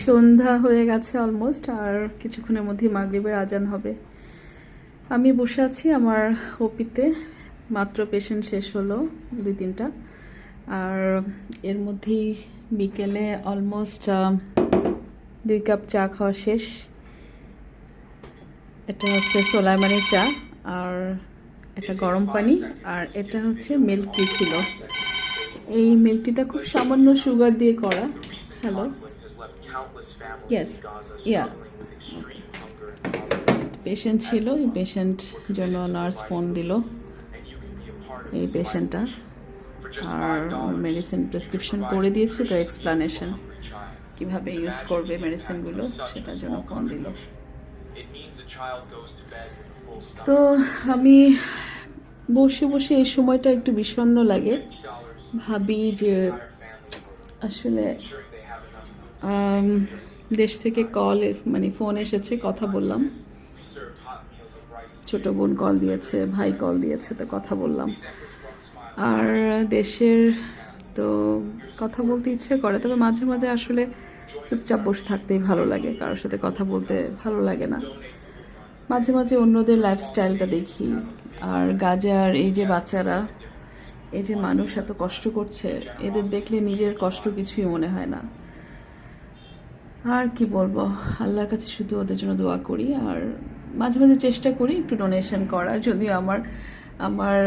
সন্ধ্যা হয়ে গেছে অলমোস্ট আর কিছুক্ষণের মধ্যেই মাগরিবের আজান হবে। আমি বসে আছি আমার ওপিতে মাত্র পেশেন্ট শেষ হলো দুই তিনটা। আর এর মধ্যেই বিকেলে অলমোস্ট দুই কাপ চা খাওয়া শেষ। এটা হচ্ছে সোলাইমানি চা, আর এটা গরম পানি, আর এটা হচ্ছে মিল্ক ছিল। এই মিল্ক টিটা খুব সামান্য সুগার দিয়ে করা হ্যালো countless families পেশেন্ট ছিল এই পেশেন্ট জন্য নার্স ফোন দিল। এই পেশেন্টটা আর মেডিসিন প্রেসক্রিপশন করে দিয়েছে তো এক্সপ্লানেশন কীভাবে ইউজ করবে মেডিসিনগুলো সেটার জন্য ফোন দিল। তো আমি বসে বসে এই সময়টা একটু বিষণ্ণ লাগে। ভাবি যে আসলে দেশ থেকে কল মানে ফোন এসেছে, কথা বললাম। ছোট বোন কল দিয়েছে, ভাই কল দিয়েছে, তো কথা বললাম. আর দেশের তো কথা বলতে ইচ্ছে করে, তবে মাঝে মাঝে আসলে চুপচাপ বসে থাকতেই ভালো লাগে, কারোর সাথে কথা বলতে ভালো লাগে না। মাঝে মাঝে অন্যদের লাইফস্টাইলটা দেখি। আর গাজার এই যে বাচ্চারা, এই যে মানুষ এত কষ্ট করছে, এদের দেখলে নিজের কষ্ট কিছুই মনে হয় না। আর কি বলব? আল্লাহর কাছে শুধু ওদের জন্য দোয়া করি আর মাঝে মাঝে চেষ্টা করি একটু ডোনেশন করার। যদিও আমার আমার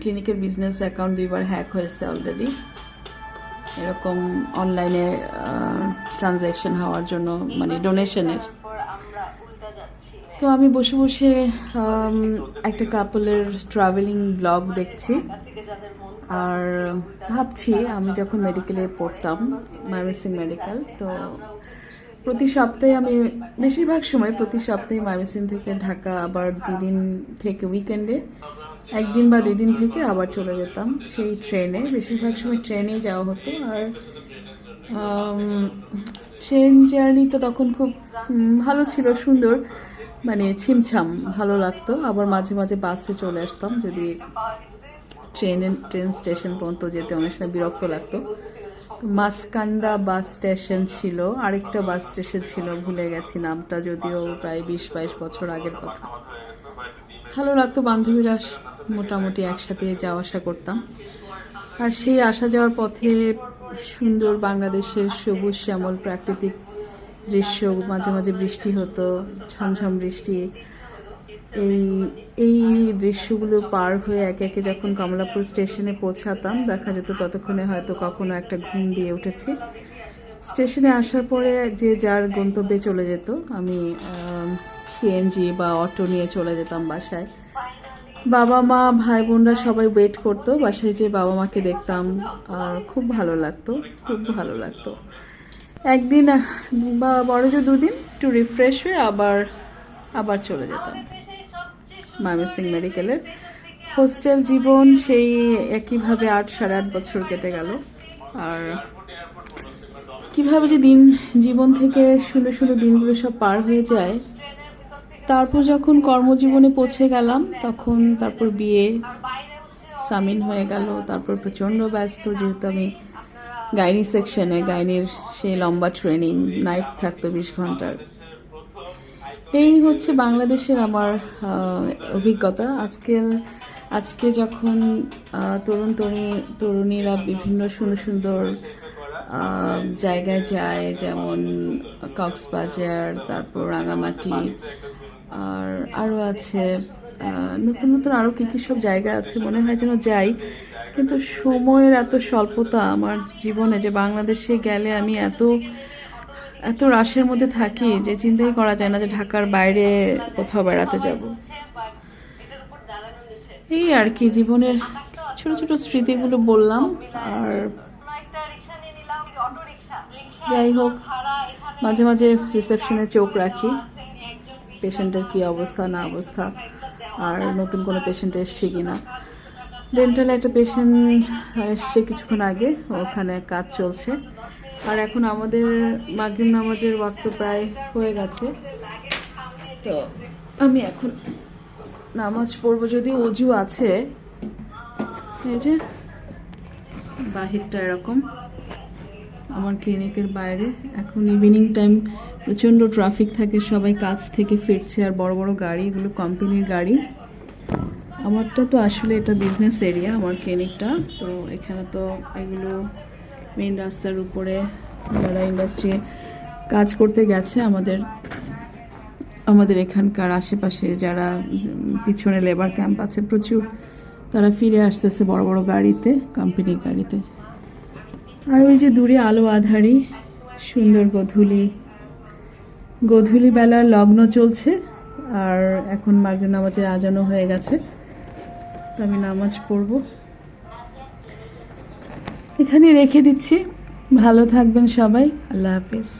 ক্লিনিকের বিজনেস অ্যাকাউন্ট দুইবার হ্যাক হয়েছে অলরেডি এরকম অনলাইনে ট্রানজ্যাকশন হওয়ার জন্য মানে ডোনেশনের তো আমি বসে বসে একটা কাপলের ট্রাভেলিং ব্লগ দেখছি। আর ভাবছি আমি যখন মেডিকেলে পড়তাম ময়মনসিং মেডিকেল তো প্রতি সপ্তাহে আমি, বেশিরভাগ সময় প্রতি সপ্তাহে ময়মনসিং থেকে ঢাকা, আবার দুদিন থেকে উইকেন্ডে একদিন বা দুই দিন থেকে আবার চলে যেতাম সেই ট্রেনে বেশিরভাগ সময় ট্রেনেই যাওয়া হতো। আর ট্রেন জার্নি তো তখন খুব ভালো ছিল, সুন্দর। মানে ছিমছাম, ভালো লাগতো। আবার মাঝে মাঝে বাসে চলে আসতাম যদি ট্রেনে ট্রেন স্টেশন পর্যন্ত যেতে অনেক সময় বিরক্ত লাগতো। মাসকান্দা বাস স্টেশন ছিল, আরেকটা বাস স্টেশন ছিল, ভুলে গেছি নামটা, যদিও প্রায় বিশ বাইশ বছর আগের কথা। ভালো লাগতো বান্ধবীরা মোটামুটি একসাথে যাওয়া আসা করতাম। আর সেই আসা যাওয়ার পথে সুন্দর বাংলাদেশের সবুজ শ্যামল প্রাকৃতিক দৃশ্য, মাঝে মাঝে বৃষ্টি হতো, ঝমঝম বৃষ্টি। এই এই দৃশ্যগুলো পার হয়ে একে একে যখন কমলাপুর স্টেশনে পৌঁছাতাম, দেখা যেত ততক্ষণে হয়তো কখনো একটা ঘুম দিয়ে উঠেছি। স্টেশনে আসার পরে যে যার গন্তব্যে চলে যেত, আমি সিএনজি বা অটো নিয়ে চলে যেতাম বাসায়। বাবা মা, ভাই বোনরা সবাই ওয়েট করতো, বাসায় যে বাবা মাকে দেখতাম, আর খুব ভালো লাগতো, খুব ভালো লাগতো। একদিন বা বড় যে দুদিন, একটু রিফ্রেশ হয়ে আবার আবার চলে যেতাম। ময়মনসিং মেডিকেলের। হোস্টেল জীবন সেই একইভাবে আট সাড়ে আট বছর কেটে গেল। আর কীভাবে যে দিন, জীবন থেকে সুন্দর সুন্দর দিনগুলো সব পার হয়ে যায়, তারপর যখন কর্মজীবনে পৌঁছে গেলাম, তখন তারপর বিয়ে সামিন হয়ে গেল। তারপর প্রচণ্ড ব্যস্ত, যেহেতু আমি গাইনি সেকশনে, গাইনির সেই লম্বা ট্রেনিং, নাইট থাকতো বিশ ঘণ্টার। এই হচ্ছে বাংলাদেশের আমার অভিজ্ঞতা। আজকে আজকে যখন তরুণ তরুণী, তরুণীরা বিভিন্ন সুন্দর সুন্দর জায়গায় যায়, যেমন কক্সবাজার, তারপর রাঙামাটি, আর আরও আছে নতুন নতুন আরও কী কী সব জায়গা আছে, মনে হয় যেন যাই। কিন্তু সময়ের এত স্বল্পতা আমার জীবনে যে বাংলাদেশে গেলে আমি এত এত রাশের মধ্যে থাকি যে চিন্তাই করা যায় না যে ঢাকার বাইরে কোথাও বেড়াতে যাব। এই আর কি, জীবনের ছোট ছোট স্মৃতিগুলো বললাম, আর যাই হোক, মাঝে মাঝে রিসেপশনে চোখ রাখি, পেশেন্টের কি অবস্থা, না অবস্থা, আর নতুন কোনো পেশেন্ট এসছে কি না ডেন্টালে একটা পেশেন্ট এসছে কিছুক্ষণ আগে, ওখানে কাজ চলছে। আর এখন আমাদের মাগরিব নামাজের ওয়াক্ত প্রায় হয়ে গেছে। তো আমি এখন নামাজ পড়ব, যদি অজু আছে। এই যে, বাহিরটা এরকম। আমার ক্লিনিকের বাইরে। এখন ইভিনিং টাইম প্রচণ্ড ট্রাফিক থাকে, সবাই কাজ থেকে ফিরছে, আর বড় বড় গাড়ি, এগুলো কোম্পানির গাড়ি। আমারটা তো আসলে এটা বিজনেস এরিয়া আমার ক্লিনিকটা। তো এখানে তো এগুলো মেন রাস্তার উপরে যারা ইন্ডাস্ট্রি কাজ করতে গেছে, আমাদের আমাদের এখানকার আশেপাশে যারা, পিছনে লেবার ক্যাম্প আছে প্রচুর, তারা ফিরে আসতেছে বড় বড় গাড়িতে কোম্পানির গাড়িতে। আর ওই যে দূরে আলো আধারি, সুন্দর গধূলি। গধূলি বেলার লগ্ন চলছে, আর এখন মাগরিব নামাজের আজানো হয়ে গেছে। তো আমি নামাজ পড়ব। এখানে রেখে দিচ্ছি। ভালো থাকবেন সবাই। আল্লাহ হাফিজ।